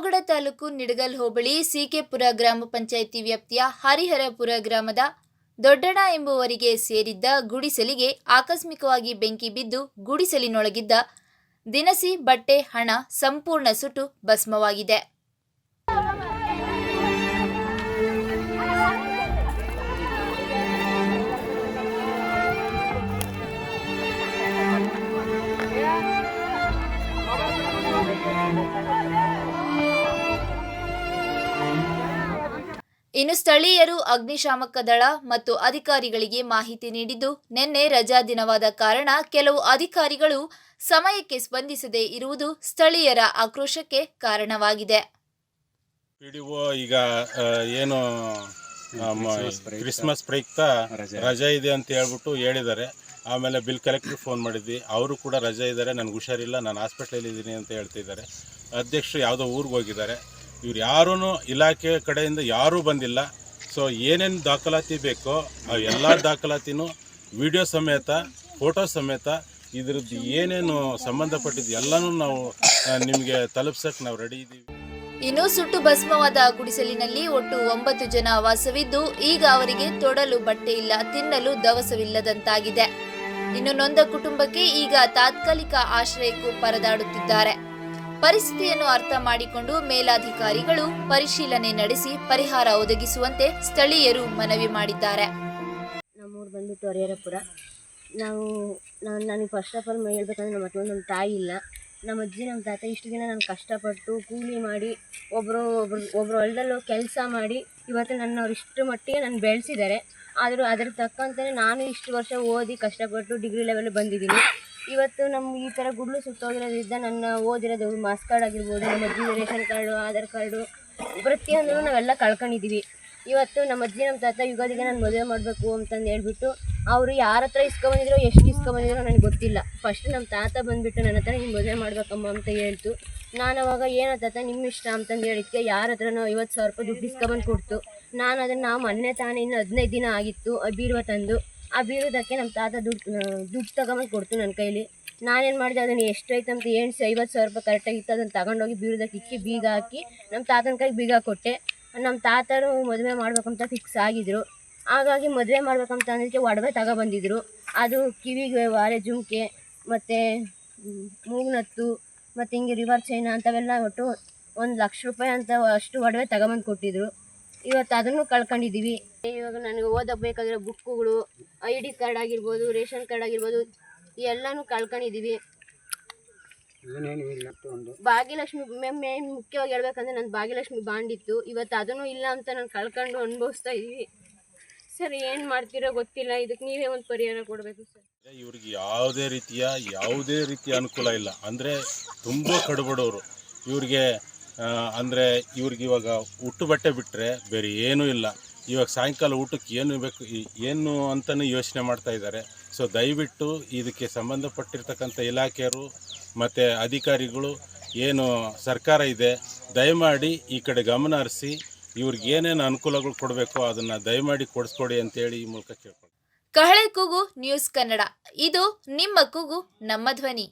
ಪಾವಗಡ ತಾಲೂಕು ನಿಡಗಲ್ ಹೋಬಳಿ ಸಿಕೆಪುರ ಗ್ರಾಮ ಪಂಚಾಯಿತಿ ವ್ಯಾಪ್ತಿಯ ಹರಿಹರಪುರ ಗ್ರಾಮದ ದೊಡ್ಡಣ ಎಂಬುವರಿಗೆ ಸೇರಿದ್ದ ಗುಡಿಸಲಿಗೆ ಆಕಸ್ಮಿಕವಾಗಿ ಬೆಂಕಿ ಬಿದ್ದು ಗುಡಿಸಲಿನೊಳಗಿದ್ದ ದಿನಸಿ ಬಟ್ಟೆ, ಹಣ, ಸಂಪೂರ್ಣ ಸುಟ್ಟು ಭಸ್ಮವಾಗಿದೆ. ಇನ್ನು ಸ್ಥಳೀಯರು ಅಗ್ನಿಶಾಮಕ ದಳ ಮತ್ತು ಅಧಿಕಾರಿಗಳಿಗೆ ಮಾಹಿತಿ ನೀಡಿದ್ದು ನಿನ್ನೆ ರಜಾ ದಿನವಾದ ಕಾರಣ ಕೆಲವು ಅಧಿಕಾರಿಗಳು ಸಮಯಕ್ಕೆ ಸ್ಪಂದಿಸದೇ ಇರುವುದು ಸ್ಥಳೀಯರ ಆಕ್ರೋಶಕ್ಕೆ ಕಾರಣವಾಗಿದೆ. ಪಿಡಿಒ ಈಗ ಏನು ಕ್ರಿಸ್ಮಸ್ ಪ್ರಯುಕ್ತ ರಜೆ ಇದೆ ಅಂತ ಹೇಳ್ಬಿಟ್ಟು ಹೇಳಿದ್ದಾರೆ. ಆಮೇಲೆ ಬಿಲ್ ಕಲೆಕ್ಟ್ರ್ ಫೋನ್ ಮಾಡಿದ್ವಿ. ಅವರು ಕೂಡ ರಜೆ ಇದ್ದಾರೆ. ನನಗೆ ಹುಷಾರಿಲ್ಲ. ನಾನು ಹಾಸ್ಪಿಟ್ಲಲ್ಲಿ ಇದ್ದೀನಿ ಅಂತ ಹೇಳ್ತಿದ್ದಾರೆ. ಅಧ್ಯಕ್ಷರು ಯಾವುದೋ ಊರಿಗೆ ಹೋಗಿದ್ದಾರೆ. ಇವ್ರು ಯಾರೂ ಇಲಾಖೆ ಕಡೆಯಿಂದ ಯಾರೂ ಬಂದಿಲ್ಲ. ಸೊ ಏನೇನು ದಾಖಲಾತಿ ಬೇಕೋ ಆ ಎಲ್ಲ ದಾಖಲಾತಿನೂ ವಿಡಿಯೋ ಸಮೇತ, ಫೋಟೋ ಸಮೇತ ಇದ್ರದ್ದು ಏನೇನು ಸಂಬಂಧಪಟ್ಟಿದ್ದು ಎಲ್ಲನೂ ನಾವು ನಿಮಗೆ ತಲುಪ್ಸಕ್ಕೆ ನಾವು ರೆಡಿ ಇದ್ದೀವಿ ಇನ್ನು ಸುಟ್ಟು ಭಸ್ಮವಾದ ಗುಡಿಸಲಿನಲ್ಲಿ ಒಟ್ಟು ಒಂಬತ್ತು ಜನ ವಾಸವಿದ್ದು ಈಗ ಅವರಿಗೆ ತೊಡಲು ಬಟ್ಟೆ ಇಲ್ಲ, ತಿನ್ನಲು ದವಸವಿಲ್ಲದಂತಾಗಿದೆ. ಇನ್ನು ನೊಂದ ಕುಟುಂಬಕ್ಕೆ ಈಗ ತಾತ್ಕಾಲಿಕ ಆಶ್ರಯಕ್ಕೂ ಪರದಾಡುತ್ತಿದ್ದಾರೆ. ಪರಿಸ್ಥಿತಿಯನ್ನು ಅರ್ಥ ಮಾಡಿಕೊಂಡು ಮೇಲಾಧಿಕಾರಿಗಳು ಪರಿಶೀಲನೆ ನಡೆಸಿ ಪರಿಹಾರ ಒದಗಿಸುವಂತೆ ಸ್ಥಳೀಯರು ಮನವಿ ಮಾಡಿದ್ದಾರೆ. ನಮ್ಮೂರು ಬಂದ್ಬಿಟ್ಟು ಹರಿಹರಪುರ. ನಾವು, ನಾನು, ನನಗೆ ಫಸ್ಟ್ ಆಫ್ ಆಲ್ ಹೇಳ್ಬೇಕಂದ್ರೆ ನಮ್ಮ ಮತ್ತೊಂದು ನಮ್ಮ ತಾಯಿ ಇಲ್ಲ. ನಮ್ಮ ಅಜ್ಜಿ, ನಮ್ಮ ತಾತ ಇಷ್ಟು ದಿನ ನಾನು ಕಷ್ಟಪಟ್ಟು ಕೂಲಿ ಮಾಡಿ ಒಬ್ಬರು ಒಬ್ರು ಒಬ್ಬರು ಹೊಲದಲ್ಲೂ ಕೆಲಸ ಮಾಡಿ ಇವತ್ತು ನನ್ನ ಅವ್ರು ಇಷ್ಟು ಮಟ್ಟಿಗೆ ನಾನು ಬೆಳೆಸಿದ್ದಾರೆ. ಆದರೂ ಅದ್ರ ತಕ್ಕಂತೆ ನಾನು ಇಷ್ಟು ವರ್ಷ ಓದಿ ಕಷ್ಟಪಟ್ಟು ಡಿಗ್ರಿ ಲೆವೆಲ್ ಬಂದಿದ್ದೀನಿ. ಇವತ್ತು ನಮ್ಮ ಈ ಥರ ಗುಡ್ಲು ಸುತ್ತೋಗಿರೋದ್ರಿಂದ ನನ್ನ ಓದಿರೋದು ಮಾಸ್ ಕಾರ್ಡ್ ಆಗಿರ್ಬೋದು, ನಮ್ಮ ಅಜ್ಜಿ ರೇಷನ್ ಕಾರ್ಡು, ಆಧಾರ್ ಕಾರ್ಡು, ಪ್ರತಿಯೊಂದನ್ನು ನಾವೆಲ್ಲ ಕಳ್ಕೊಂಡಿದ್ದೀವಿ ಇವತ್ತು ನಮ್ಮ ಅಜ್ಜಿ, ನಮ್ಮ ತಾತ ಯುಗಾದಿಗೆ ನಾನು ಮದುವೆ ಮಾಡಬೇಕು ಅಂತಂದು ಹೇಳ್ಬಿಟ್ಟು ಅವರು ಯಾರ ಹತ್ರ ಇಸ್ಕೊಂಬಂದಿದ್ರು ಎಷ್ಟು ಇಸ್ಕೊಂಬಂದಿದ್ರು ನನಗೆ ಗೊತ್ತಿಲ್ಲ. ಫಸ್ಟ್ ನಮ್ಮ ತಾತ ಬಂದುಬಿಟ್ಟು ನನ್ನ ಹತ್ರ ನಿಮ್ಮ ಮದುವೆ ಮಾಡ್ಬೇಕಮ್ಮ ಅಂತ ಹೇಳ್ತು. ನಾನು ಅವಾಗ ಏನೋ, ತಾತ ನಿಮ್ಮ ಇಷ್ಟ ಅಂತಂದು ಹೇಳಿದ್ಕೆ ಯಾರ ಹತ್ರನೋ ಐವತ್ತು ಸಾವಿರ ರೂಪಾಯಿ ದುಡ್ಡು ಇಸ್ಕೊಂಬಂದು ಕೊಡ್ತು ನಾನು ಅದನ್ನು ನಾವು ಮೊನ್ನೆ ತಾನೇ ಇನ್ನು ಹದಿನೈದು ದಿನ ಆಗಿತ್ತು ಬೀರುವ ತಂದು. ಆ ಬೀಳೋದಕ್ಕೆ ನಮ್ಮ ತಾತ ದುಡ್ಡು ದುಡ್ಡು ತಗೊಂಬಂದು ಕೊಡ್ತು ನನ್ನ ಕೈಲಿ. ನಾನೇನು ಮಾಡಿದೆ, ಅದನ್ನು ಎಷ್ಟೈತೆ ಅಂತ ಏನು ಐವತ್ತು ಸಾವಿರ ರೂಪಾಯಿ ಕರೆಕ್ಟಾಗಿತ್ತು ಅದನ್ನು ತಗೊಂಡೋಗಿ ಬೀಳೋದಕ್ಕೆ ಇಕ್ಕಿ, ಬೀಗ ಹಾಕಿ ನಮ್ಮ ತಾತನ ಕೈಗೆ ಬೀಗ ಕೊಟ್ಟೆ. ನಮ್ಮ ತಾತರು ಮದುವೆ ಮಾಡ್ಬೇಕಂತ ಫಿಕ್ಸ್ ಆಗಿದ್ರು. ಹಾಗಾಗಿ ಮದುವೆ ಮಾಡ್ಬೇಕಂತ ಅಂದಕ್ಕೆ ಒಡವೆ ತಗೊಬಂದಿದ್ರು. ಅದು ಕಿವಿಗೆ ವಾರೆ ಜುಮ್ಕೆ, ಮತ್ತು ಮೂಗ್ನತ್ತು, ಮತ್ತು ಹಿಂಗೆ ರಿವರ್ ಚೈನ ಅಂಥವೆಲ್ಲ ಒಟ್ಟು ಒಂದು ಲಕ್ಷ ರೂಪಾಯಿ ಅಂತ ಅಷ್ಟು ಒಡವೆ ತಗೊಂಬಂದು ಕೊಟ್ಟಿದ್ರು. ಇವತ್ತು ಅದನ್ನು ಕಳ್ಕೊಂಡಿದ್ದೀವಿ. ಇವಾಗ ನನಗೆ ಓದಕ್ಕೆ ಬೇಕಾಗಿರೋ ಬುಕ್ಕುಗಳು ಐ ಡಿ ಕಾರ್ಡ್ ಆಗಿರ್ಬೋದು ರೇಷನ್ ಕಾರ್ಡ್ ಆಗಿರ್ಬೋದು ಎಲ್ಲನೂ ಕಳ್ಕೊಂಡಿದ್ದೀವಿ. ಭಾಗ್ಯಲಕ್ಷ್ಮಿ ಮೇನ್ ಮುಖ್ಯವಾಗಿ ಹೇಳ್ಬೇಕಂದ್ರೆ ನನ್ನ ಭಾಗ್ಯಲಕ್ಷ್ಮಿ ಬಾಂಡ್ ಇತ್ತು. ಇವತ್ತು ಅದನ್ನು ಇಲ್ಲ ಅಂತ ನಾನು ಕಳ್ಕೊಂಡು ಅನುಭವಿಸ್ತಾ ಇದ್ದೀವಿ. ಸರ್ ಏನು ಮಾಡ್ತೀರೋ ಗೊತ್ತಿಲ್ಲ. ಇದಕ್ಕೆ ನೀವೇ ಒಂದು ಪರಿಹಾರ ಕೊಡಬೇಕು ಸರ್. ಇವ್ರಿಗೆ ಯಾವುದೇ ರೀತಿಯ ಯಾವುದೇ ರೀತಿಯ ಅನುಕೂಲ ಇಲ್ಲ. ಅಂದರೆ ತುಂಬ ಕಡುಬಡವರು ಇವ್ರಿಗೆ ಅಂದರೆ ಇವ್ರಿಗೆ ಇವಾಗ ಉಟ್ಟು ಬಟ್ಟೆ ಬಿಟ್ಟರೆ ಬೇರೆ ಏನೂ ಇಲ್ಲ. ಇವಾಗ ಸಾಯಂಕಾಲ ಊಟಕ್ಕೆ ಏನು ಬೇಕು ಏನು ಅಂತಲೂ ಯೋಚನೆ ಮಾಡ್ತಾ ಇದ್ದಾರೆ. ಸೊ ದಯವಿಟ್ಟು ಇದಕ್ಕೆ ಸಂಬಂಧಪಟ್ಟಿರ್ತಕ್ಕಂಥ ಇಲಾಖೆಯರು ಮತ್ತು ಅಧಿಕಾರಿಗಳು ಏನು ಸರ್ಕಾರ ಇದೆ, ದಯಮಾಡಿ ಈ ಕಡೆ ಗಮನ ಹರಿಸಿ, ಇವ್ರಿಗೆ ಏನೇನು ಅನುಕೂಲಗಳು ಕೊಡಬೇಕು ಅದನ್ನು ದಯಮಾಡಿ ಕೊಡಿಸ್ಕೊಡಿ ಅಂತೇಳಿ ಈ ಮೂಲಕ ಕೇಳ್ಕೊಂಡು ಕಹಳೆ ಕೂಗು ನ್ಯೂಸ್ ಕನ್ನಡ. ಇದು ನಿಮ್ಮ ಕೂಗು, ನಮ್ಮ ಧ್ವನಿ.